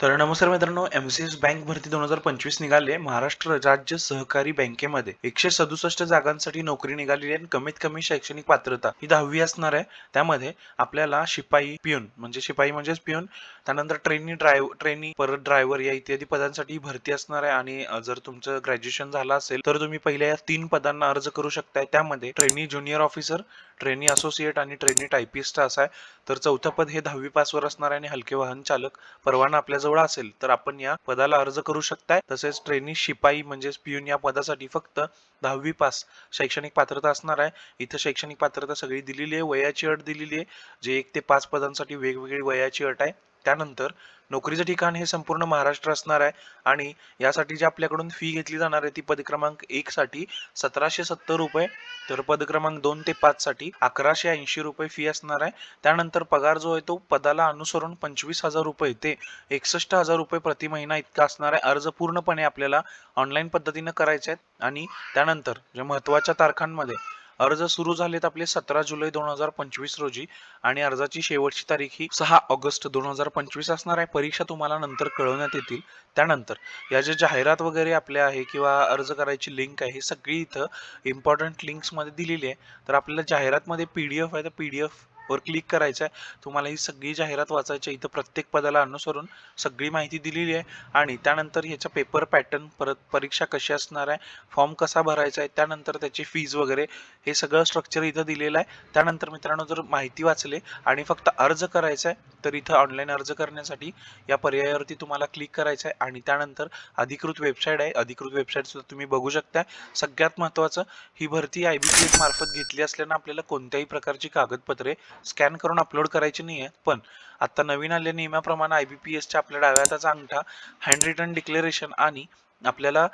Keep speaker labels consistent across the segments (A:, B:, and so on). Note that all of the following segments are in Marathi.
A: तर नमस्कार मित्रांनो एम सी बँक भरती दोन हजार पंचवीस निघाले महाराष्ट्र राज्य सहकारी बँकेमध्ये एकशे सदुसष्ट जागांसाठी नोकरी निघालेली आहे आणि कमीत कमी शैक्षणिक पात्रता ही दहावी असणार आहे. त्यामध्ये आपल्याला शिपाई पिऊन म्हणजे शिपाई म्हणजेच पिऊन त्यानंतर ट्रेनी ड्रायव्ह ट्रेनी परत ड्रायव्हर या इत्यादी पदांसाठी भरती असणार आहे. आणि जर तुमचं ग्रॅज्युएशन झालं असेल तर तुम्ही पहिल्या या तीन पदांना अर्ज करू शकताय. त्यामध्ये trainee junior officer trainee associate आणि ट्रेनी टायपिस्ट असं आहे. तर चौथं पद हे दहावी पासवर असणार आहे आणि हलके वाहन चालक परवाना आपल्याजवळ असेल तर आपण या पदाला अर्ज करू शकताय. तसेच ट्रेनी शिपाई म्हणजेच पियून या पदासाठी फक्त दहावी पास शैक्षणिक पात्रता असणार आहे. इथं शैक्षणिक पात्रता सगळी दिलेली आहे वयाची अट दिलेली आहे. जे एक ते पाच पदांसाठी वेगवेगळी वयाची अट आहे. त्यानंतर नोकरीचं ठिकाण हे संपूर्ण महाराष्ट्र असणार आहे आणि यासाठी जी आपल्याकडून फी घेतली जाणार आहे ती पद क्रमांक एक साठी सतराशे सत्तर रुपये तर पद क्रमांक दोन ते पाच साठी अकराशे ऐंशी रुपये फी असणार आहे. त्यानंतर पगार जो आहे तो पदाला अनुसरून पंचवीस हजार रुपये ते एकसष्ट हजार रुपये प्रति महिना इतका असणार आहे. अर्ज पूर्णपणे आपल्याला ऑनलाईन पद्धतीनं करायचे आहेत. आणि त्यानंतर जे महत्त्वाच्या तारखांमध्ये अर्ज सुरू झालेत आपले सतरा जुलै दोन हजार पंचवीस रोजी आणि अर्जाची शेवटची तारीख ही सहा ऑगस्ट दोन हजार पंचवीस असणार आहे. परीक्षा तुम्हाला नंतर कळवण्यात येतील. त्यानंतर या जे जाहिरात वगैरे आपल्या आहे किंवा अर्ज करायची लिंक आहे ही सगळी इथं इम्पॉर्टंट लिंक्समध्ये दिलेली आहे. तर आपल्याला जाहिरातमध्ये पी डी एफ आहे तर पी डी एफ वर क्लिक करायचं आहे तुम्हाला ही सगळी जाहिरात वाचायची आहे. इथं प्रत्येक पदाला अनुसरून सगळी माहिती दिलेली आहे. आणि त्यानंतर ह्याचा पेपर पॅटर्न परत परीक्षा कशी असणार आहे? फॉर्म कसा भरायचा आहे? त्यानंतर त्याची फीज वगैरे हे सगळं स्ट्रक्चर इथं दिलेलं आहे. त्यानंतर मित्रांनो जर माहिती वाचले आणि फक्त अर्ज करायचा आहे तर इथं ऑनलाईन अर्ज करण्यासाठी या पर्यायावरती तुम्हाला क्लिक करायचं आहे आणि त्यानंतर अधिकृत वेबसाईट आहे. अधिकृत वेबसाईट सुद्धा तुम्ही बघू शकता सगळ्यात महत्त्वाचं ही भरती आय बी पी एस मार्फत घेतली असल्यानं आपल्याला कोणत्याही प्रकारची कागदपत्रे स्कॅन करून अपलोड करायची नाही आहे पण आता नवीन आलेल्या नियमाप्रमाणे आय बी पी एसच्या आपल्या डाव्या हाताचा अंगठा हँड रिटर्न डिक्लेरेशन आणि आपल्याला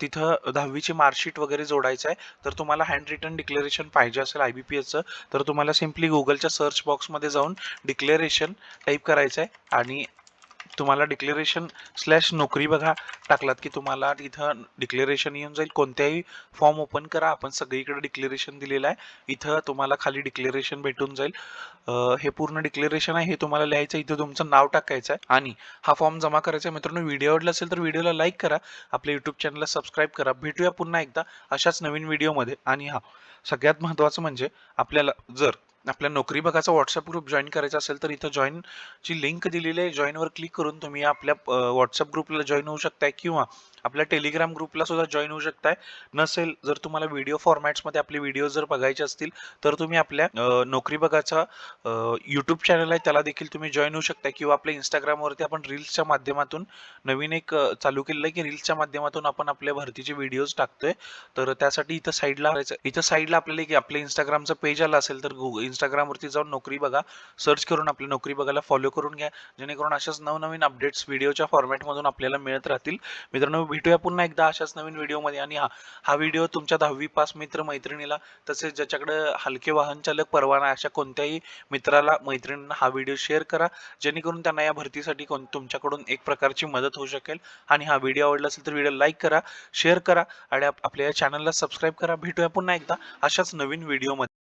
A: तिथं दहावीची मार्कशीट वगैरे जोडायचं आहे. तर तुम्हाला हँड रिटर्न डिक्लेरेशन पाहिजे असेल आय बी पी एसचं तर तुम्हाला सिम्पली गुगलच्या सर्च बॉक्समध्ये जाऊन डिक्लेरेशन टाईप करायचं आहे. आणि तुम्हाला डिक्लेरेशन स्लॅश नोकरी बघा टाकलात की तुम्हाला तिथं डिक्लेरेशन येऊन जाईल. कोणत्याही फॉर्म ओपन करा. आपण सगळीकडे डिक्लेरेशन दिलेलं आहे. इथं तुम्हाला खाली डिक्लेरेशन भेटून जाईल. हे पूर्ण डिक्लेरेशन आहे. हे तुम्हाला लिहायचं इथं तुमचं नाव टाकायचं आहे. आणि हा फॉर्म जमा करायचा आहे. मित्रांनो व्हिडिओ आवडला असेल तर व्हिडिओला लाईक करा. आपल्या युट्यूब चॅनलला सबस्क्राईब करा. भेटूया पुन्हा एकदा अशाच नवीन व्हिडिओमध्ये आणि हा सगळ्यात महत्त्वाचं म्हणजे आपल्याला जर आपल्या नोकरी बघाचा व्हॉट्सअप ग्रुप जॉईन करायचा असेल तर इथं जॉईन ची लिंक दिलेली आहे. जॉईनवर क्लिक करून तुम्ही आपल्या व्हॉट्सअप ग्रुपला जॉईन होऊ शकताय किंवा आपल्या टेलिग्राम ग्रुपला सुद्धा जॉईन होऊ शकताय. नसेल जर तुम्हाला व्हिडिओ फॉर्मॅट्समध्ये आपले व्हिडिओ जर बघायचे असतील तर तुम्ही आपल्या नोकरी बघाचा यूट्यूब चॅनल आहे. त्याला देखील तुम्ही जॉईन होऊ शकता किंवा आपल्या इंस्टाग्रामवरती आपण रील्सच्या माध्यमातून नवीन एक चालू केलेलं आहे की रील्सच्या माध्यमातून आपण आपल्या भरतीचे व्हिडिओज टाकतोय. तर त्यासाठी इथं साईडला इथं साईडला आपल्याला की आपल्या इंस्टाग्रामचं पेज आलं असेल तर गुगल इंस्टाग्रामवरती जाऊन नोकरी बघा. सर्च करून आपली नोकरी बघायला फॉलो करून घ्या. जेणेकरून अशाच नवनवीन अपडेट्स व्हिडिओच्या फॉर्मॅटमधून आपल्याला मिळत राहतील. मित्रांनो भेटूया पुन्हा एकदा अशाच नवीन व्हिडिओमध्ये आणि हा हा व्हिडिओ तुमच्या दहावी पास मित्र मैत्रिणीला तसेच ज्याच्याकडे हलके वाहन चालक परवाना आहे, अशा कोणत्याही मित्राला मैत्रिणींना हा व्हिडिओ शेअर करा. जेणेकरून त्यांना या भरतीसाठी कोण तुमच्याकडून एक प्रकारची मदत होऊ शकेल. आणि हा व्हिडिओ आवडला असेल तर व्हिडिओ लाईक करा शेअर करा. आणि आपल्या या चॅनलला सबस्क्राईब करा. भेटूया पुन्हा एकदा अशाच नवीन व्हिडिओमध्ये